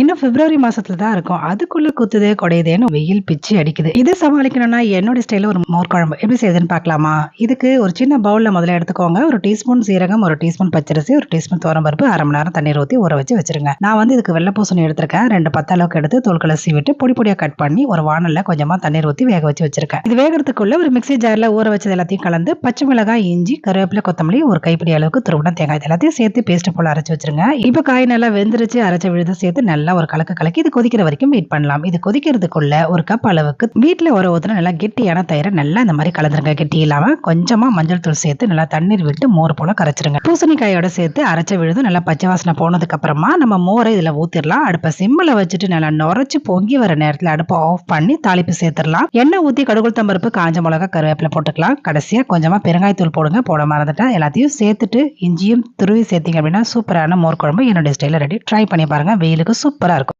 இன்னும் பிப்ரவரி மாசத்துல தான் இருக்கும். அதுக்குள்ள குத்துதே குடையுதேன்னு வெயில் பிச்சு அடிக்குது. இதை சமாளிக்கணும்னா என்னோட ஸ்டைல ஒரு மோர் குழம்பு எப்படி செய்யுதுன்னு பார்க்கலாமா? இதுக்கு ஒரு சின்ன பவுல்ல முதல்ல எடுத்துக்கோங்க. ஒரு டீஸ்பூன் சீரகம் ஒரு டீஸ்பூன் பச்சரிசி ஒரு டீஸ்பூன் பருப்பு அரை மணி நேரம் தண்ணீர் ஊற்றி ஊற வச்சு வச்சிருங்க. நான் வந்து இதுக்கு வெள்ளை பூசணி எடுத்திருக்கேன். ரெண்டு பத்தளவுக்கு அளவுக்கு எடுத்து கலசி விட்டு பொடி பொடியா கட் பண்ணி ஒரு வானல்ல கொஞ்சமா தண்ணீர் ஊற்றி வேக வச்சு வச்சிருக்கேன். இது வேகிறதுக்குள்ள ஒரு மிக்ஸி ஜார்ல ஊற வச்சது எல்லாத்தையும் கலந்து பச்சை மிளகாய் இஞ்சி கருவேப்பிலை கொத்தமல்லி ஒரு கைப்பிடி அளவுக்கு துருவணம் தேங்காய் எல்லாத்தையும் சேர்த்து பேஸ்ட் போல அரைச்சு வச்சிருங்க. இப்போ காய் நல்லா வெந்துருச்சு. அரைச்ச விழுத சேர்த்து நல்லா ஒரு கலக்கு கலக்கி இது கொதிக்கிற வரைக்கும் வெயிட் பண்ணலாம். இது கொதிக்கிறதுக்குள்ள ஒரு கப் அளவுக்கு வீட்டில் ஒரு ஊத்துல நல்லா கெட்டியான தயிரை நல்லா இந்த மாதிரி கலந்துருங்க. கெட்டி இல்லாமல் கொஞ்சமாக மஞ்சள் தூள் சேர்த்து நல்லா தண்ணீர் விட்டு மோர் போல கரைச்சிருங்க. பூசணிக்காயோட சேர்த்து அரைச்ச விழுதும் நல்லா பச்சை வாசனை போனதுக்கப்புறமா நம்ம மோரை இதில் ஊற்றிடலாம் அடுப்பை சிம்மில் வச்சுட்டு நல்லா நுரைச்சி பொங்கி வர நேரத்தில் அடுப்பை ஆஃப் பண்ணி தாளிப்பு சேர்த்துடலாம் எண்ணெய் ஊற்றி கடுகுள் தம்பருப்பு காஞ்ச மிளகா கருவேப்பிலை போட்டுக்கலாம். கடைசியாக கொஞ்சமாக பெருங்காயத்தூள் போடுங்க. போட மறந்துட்டேன் எல்லாத்தையும் சேர்த்துட்டு இஞ்சியும் துருவி சேர்த்திங்க அப்படின்னா சூப்பரான மோர் குழம்பு என்னுடைய ஸ்டைலில் ரெடி ட்ரை பண்ணி பாருங்க. வெயிலுக்கு சூப்பர் இருக்கும்